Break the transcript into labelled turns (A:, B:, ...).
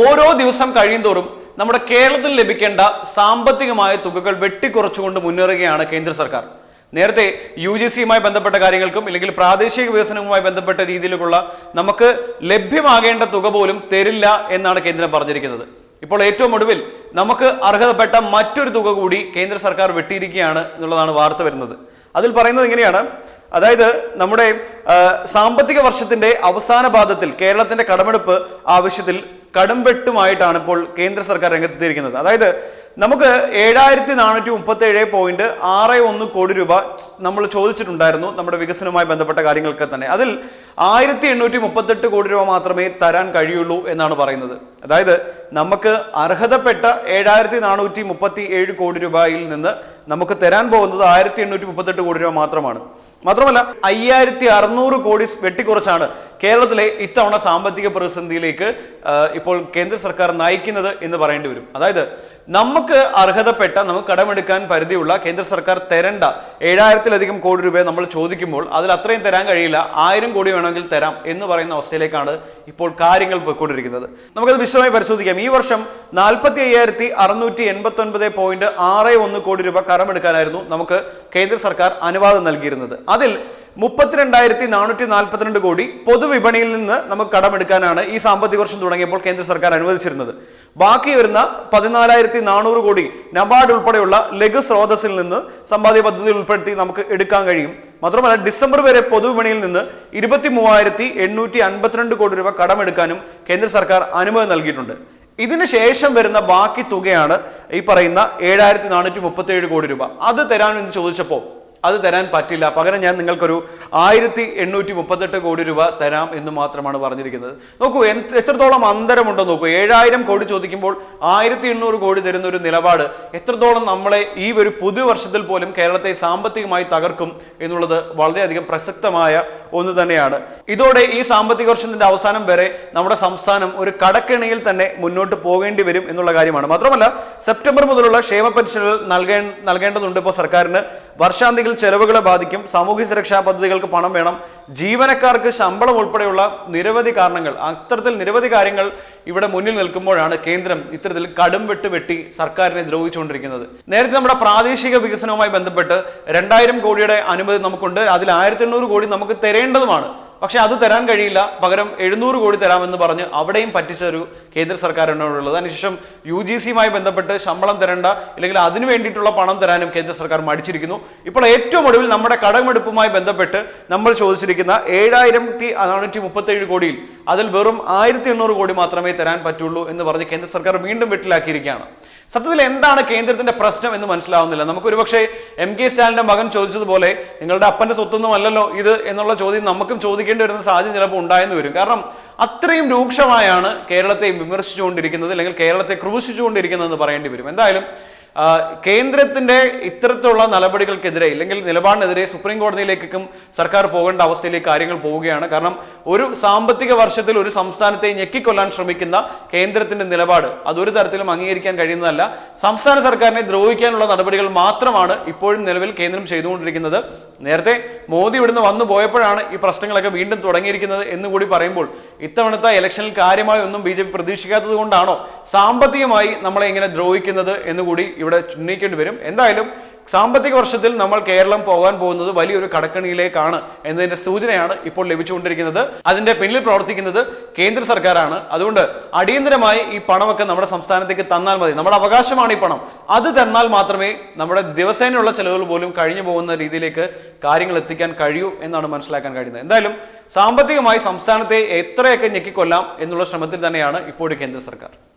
A: ഓരോ ദിവസം കഴിയുന്തോറും നമ്മുടെ കേരളത്തിൽ ലഭിക്കേണ്ട സാമ്പത്തികമായ തുകകൾ വെട്ടിക്കുറച്ചുകൊണ്ട് മുന്നേറുകയാണ് കേന്ദ്ര സർക്കാർ. നേരത്തെ യു ജി സിയുമായി ബന്ധപ്പെട്ട കാര്യങ്ങൾക്കും അല്ലെങ്കിൽ പ്രാദേശിക വികസനവുമായി ബന്ധപ്പെട്ട രീതിയിലുള്ള നമുക്ക് ലഭ്യമാകേണ്ട തുക പോലും തരില്ല എന്നാണ് കേന്ദ്രം പറഞ്ഞിരിക്കുന്നത്. ഇപ്പോൾ ഏറ്റവും ഒടുവിൽ നമുക്ക് അർഹതപ്പെട്ട മറ്റൊരു തുക കൂടി കേന്ദ്ര സർക്കാർ വെട്ടിയിരിക്കുകയാണ് എന്നുള്ളതാണ് വാർത്ത വരുന്നത്. അതിൽ പറയുന്നത് ഇങ്ങനെയാണ്. അതായത് നമ്മുടെ സാമ്പത്തിക വർഷത്തിന്റെ അവസാന പാദത്തിൽ കേരളത്തിന്റെ കടമെടുപ്പ് ആവശ്യത്തിൽ കടംവെട്ടുമായിട്ടാണ് ഇപ്പോൾ കേന്ദ്ര സർക്കാർ രംഗത്തെത്തിയിരിക്കുന്നത്. അതായത് നമുക്ക് ഏഴായിരത്തി നാനൂറ്റി മുപ്പത്തി ഏഴ് പോയിന്റ് ആറ് ഒന്ന് കോടി രൂപ നമ്മൾ ചോദിച്ചിട്ടുണ്ടായിരുന്നു നമ്മുടെ വികസനവുമായി ബന്ധപ്പെട്ട കാര്യങ്ങൾക്ക് തന്നെ. അതിൽ ആയിരത്തി എണ്ണൂറ്റി മുപ്പത്തെട്ട് കോടി രൂപ മാത്രമേ തരാൻ കഴിയുള്ളൂ എന്നാണ് പറയുന്നത്. അതായത് നമുക്ക് അർഹതപ്പെട്ട ഏഴായിരത്തി നാനൂറ്റി മുപ്പത്തി ഏഴ് കോടി രൂപയിൽ നിന്ന് നമുക്ക് തരാൻ പോകുന്നത് ആയിരത്തി എണ്ണൂറ്റി മുപ്പത്തെട്ട് കോടി രൂപ മാത്രമാണ്. മാത്രമല്ല അയ്യായിരത്തി അറുന്നൂറ് കോടി വെട്ടിക്കുറച്ചാണ് കേരളത്തിലെ ഇത്തവണ സാമ്പത്തിക പ്രതിസന്ധിയിലേക്ക് ഇപ്പോൾ കേന്ദ്ര സർക്കാർ നയിക്കുന്നത് എന്ന് പറയേണ്ടി വരും. അതായത് നമുക്ക് അർഹതപ്പെട്ട നമുക്ക് കടമെടുക്കാൻ പരിധിയുള്ള കേന്ദ്ര സർക്കാർ തരേണ്ട ഏഴായിരത്തിലധികം കോടി രൂപ നമ്മൾ ചോദിക്കുമ്പോൾ അതിൽ അത്രയും തരാൻ കഴിയില്ല ആയിരം കോടി വേണമെങ്കിൽ തരാം എന്ന് പറയുന്ന അവസ്ഥയിലേക്കാണ് ഇപ്പോൾ കാര്യങ്ങൾ പോയിക്കൊണ്ടിരിക്കുന്നത്. നമുക്കത് വിശദമായി പരിശോധിക്കാം. ഈ വർഷം നാൽപ്പത്തി അയ്യായിരത്തി അറുന്നൂറ്റി എൺപത്തി ഒൻപത് പോയിന്റ് ആറ് ഒന്ന് കോടി രൂപ കടമെടുക്കാനായിരുന്നു നമുക്ക് കേന്ദ്ര സർക്കാർ അനുവാദം നൽകിയിരുന്നത്. അതിൽ മുപ്പത്തിരണ്ടായിരത്തി നാനൂറ്റി നാൽപ്പത്തിരണ്ട് കോടി പൊതുവിപണിയിൽ നിന്ന് നമുക്ക് കടമെടുക്കാനാണ് ഈ സാമ്പത്തിക വർഷം തുടങ്ങിയപ്പോൾ കേന്ദ്ര സർക്കാർ അനുവദിച്ചിരുന്നത്. ബാക്കി വരുന്ന പതിനാലായിരത്തി നാനൂറ് കോടി നബാർഡ് ഉൾപ്പെടെയുള്ള ലഘു സ്രോതസ്സിൽ നിന്ന് സമ്പാദ്യ പദ്ധതി ഉൾപ്പെടുത്തി നമുക്ക് എടുക്കാൻ കഴിയും. മാത്രമല്ല ഡിസംബർ വരെ പൊതുവിപണിയിൽ നിന്ന് ഇരുപത്തി മൂവായിരത്തി എണ്ണൂറ്റി അൻപത്തിരണ്ട് കോടി രൂപ കടമെടുക്കാനും കേന്ദ്ര സർക്കാർ അനുമതി നൽകിയിട്ടുണ്ട്. ഇതിന് ശേഷം വരുന്ന ബാക്കി തുകയാണ് ഈ പറയുന്ന ഏഴായിരത്തി നാനൂറ്റി മുപ്പത്തി ഏഴ് കോടി രൂപ. അത് തരാമെന്ന് ചോദിച്ചപ്പോൾ അത് തരാൻ പറ്റില്ല. പകരം ഞാൻ നിങ്ങൾക്കൊരു ആയിരത്തി എണ്ണൂറ്റി മുപ്പത്തെട്ട് കോടി രൂപ തരാം എന്ന് മാത്രമാണ് പറഞ്ഞിരിക്കുന്നത്. നോക്കൂ എത്രത്തോളം അന്തരമുണ്ടോ നോക്കൂ. ഏഴായിരം കോടി ചോദിക്കുമ്പോൾ ആയിരത്തി എണ്ണൂറ് കോടി തരുന്ന ഒരു നിലപാട് എത്രത്തോളം നമ്മളെ ഈ ഒരു പുതുവർഷത്തിൽ പോലും കേരളത്തെ സാമ്പത്തികമായി തകർക്കും എന്നുള്ളത് വളരെയധികം പ്രസക്തമായ ഒന്ന് തന്നെയാണ്. ഇതോടെ ഈ സാമ്പത്തിക വർഷത്തിന്റെ അവസാനം വരെ നമ്മുടെ സംസ്ഥാനം ഒരു കടക്കെണിയിൽ തന്നെ മുന്നോട്ട് പോകേണ്ടി വരും എന്നുള്ള കാര്യമാണ്. മാത്രമല്ല സെപ്റ്റംബർ മുതലുള്ള ക്ഷേമ പെൻഷനുകൾ നൽകേ നൽകേണ്ടതുണ്ട് ഇപ്പോൾ സർക്കാരിന്. വർഷാന്തികൾ ചെലവുകളെ ബാധിക്കും സാമൂഹ്യ സുരക്ഷാ പദ്ധതികൾക്ക് പണം വേണം ജീവനക്കാർക്ക് ശമ്പളം ഉൾപ്പെടെയുള്ള നിരവധി കാരണങ്ങൾ അത്തരത്തിൽ നിരവധി കാര്യങ്ങൾ ഇവിടെ മുന്നിൽ നിൽക്കുമ്പോഴാണ് കേന്ദ്രം ഇത്തരത്തിൽ കടും വെട്ട് വെട്ടി സർക്കാരിനെ ദ്രോഹിച്ചുകൊണ്ടിരിക്കുന്നത്. നേരത്തെ നമ്മുടെ പ്രാദേശിക വികസനവുമായി ബന്ധപ്പെട്ട് രണ്ടായിരം കോടിയുടെ അനുമതി നമുക്കുണ്ട് അതിൽ ആയിരത്തി കോടി നമുക്ക് തരേണ്ടതുമാണ്. പക്ഷെ അത് തരാൻ കഴിയില്ല. പകരം എഴുന്നൂറ് കോടി തരാമെന്ന് പറഞ്ഞ് അവിടെയും പറ്റിച്ച ഒരു കേന്ദ്ര സർക്കാരിനോടുള്ളത്. അതിനുശേഷം യു ജി സിയുമായി ബന്ധപ്പെട്ട് ശമ്പളം തരേണ്ട അല്ലെങ്കിൽ അതിനു വേണ്ടിയിട്ടുള്ള പണം തരാനും കേന്ദ്ര സർക്കാർ മടിച്ചിരിക്കുന്നു. ഇപ്പോൾ ഏറ്റവും ഒടുവിൽ നമ്മുടെ കടമെടുപ്പുമായി ബന്ധപ്പെട്ട് നമ്മൾ ചോദിച്ചിരിക്കുന്ന ഏഴായിരത്തി നാനൂറ്റി മുപ്പത്തേഴ് കോടിയിൽ അതിൽ വെറും ആയിരത്തി എണ്ണൂറ് കോടി മാത്രമേ തരാൻ പറ്റുള്ളൂ എന്ന് പറഞ്ഞ് കേന്ദ്ര സർക്കാർ വീണ്ടും വെട്ടിലാക്കിയിരിക്കുകയാണ്. സത്യത്തിൽ എന്താണ് കേന്ദ്രത്തിന്റെ പ്രശ്നം എന്ന് മനസ്സിലാവുന്നില്ല. നമുക്ക് ഒരുപക്ഷെ എം കെ സ്റ്റാലിന്റെ മകൻ ചോദിച്ചതുപോലെ നിങ്ങളുടെ അപ്പന്റെ സ്വത്തൊന്നും അല്ലല്ലോ ഇത് എന്നുള്ള ചോദ്യം നമുക്കും ചോദിക്കേണ്ടി വരുന്ന സാഹചര്യം ചിലപ്പോൾ ഉണ്ടായെന്ന് വരും. കാരണം അത്രയും രൂക്ഷമായാണ് കേരളത്തെ വിമർശിച്ചുകൊണ്ടിരിക്കുന്നത് അല്ലെങ്കിൽ കേരളത്തെ ക്രൂശിച്ചുകൊണ്ടിരിക്കുന്നതെന്ന് പറയേണ്ടി വരും. എന്തായാലും കേന്ദ്രത്തിന്റെ ഇത്തരത്തിലുള്ള നടപടികൾക്കെതിരെ ഇല്ലെങ്കിൽ നിലപാടിനെതിരെ സുപ്രീം കോടതിയിലേക്കും സർക്കാർ പോകേണ്ട അവസ്ഥയിലേക്ക് കാര്യങ്ങൾ പോവുകയാണ്. കാരണം ഒരു സാമ്പത്തിക വർഷത്തിൽ ഒരു സംസ്ഥാനത്തെ ഞെക്കിക്കൊല്ലാൻ ശ്രമിക്കുന്ന കേന്ദ്രത്തിന്റെ നിലപാട് അതൊരു തരത്തിലും അംഗീകരിക്കാൻ കഴിയുന്നതല്ല. സംസ്ഥാന സർക്കാരിനെ ദ്രോഹിക്കാനുള്ള നടപടികൾ മാത്രമാണ് ഇപ്പോഴും നിലവിൽ കേന്ദ്രം ചെയ്തുകൊണ്ടിരിക്കുന്നത്. നേരത്തെ മോദി ഇവിടുന്ന് വന്നു പോയപ്പോഴാണ് ഈ പ്രശ്നങ്ങളൊക്കെ വീണ്ടും തുടങ്ങിയിരിക്കുന്നത് എന്ന് കൂടി പറയുമ്പോൾ ഇത്തവണത്തെ ഇലക്ഷനിൽ കാര്യമായി ഒന്നും ബി ജെ പി പ്രതീക്ഷിക്കാത്തത് കൊണ്ടാണോ സാമ്പത്തികമായി നമ്മളെ ഇങ്ങനെ ദ്രോഹിക്കുന്നത് എന്നുകൂടി ഇവിടെ ഉന്നയിക്കേണ്ടി വരും. എന്തായാലും സാമ്പത്തിക വർഷത്തിൽ നമ്മൾ കേരളം പോകാൻ പോകുന്നത് വലിയൊരു കടക്കണിയിലേക്കാണ് എന്നതിന്റെ സൂചനയാണ് ഇപ്പോൾ ലഭിച്ചുകൊണ്ടിരിക്കുന്നത്. അതിന്റെ പിന്നിൽ പ്രവർത്തിക്കുന്നത് കേന്ദ്ര സർക്കാരാണ്. അതുകൊണ്ട് അടിയന്തരമായി ഈ പണമൊക്കെ നമ്മുടെ സംസ്ഥാനത്തേക്ക് തന്നാൽ മതി. നമ്മുടെ അവകാശമാണ് ഈ പണം. അത് തന്നാൽ മാത്രമേ നമ്മുടെ ദിവസേനയുള്ള ചെലവുകൾ പോലും കഴിഞ്ഞു പോകുന്ന രീതിയിലേക്ക് കാര്യങ്ങൾ എത്തിക്കാൻ കഴിയൂ എന്നാണ് മനസ്സിലാക്കാൻ കഴിയുന്നത്. എന്തായാലും സാമ്പത്തികമായി സംസ്ഥാനത്തെ എത്രയൊക്കെ ഞെക്കിക്കൊല്ലാം എന്നുള്ള ശ്രമത്തിൽ തന്നെയാണ് ഇപ്പോൾ കേന്ദ്ര സർക്കാർ.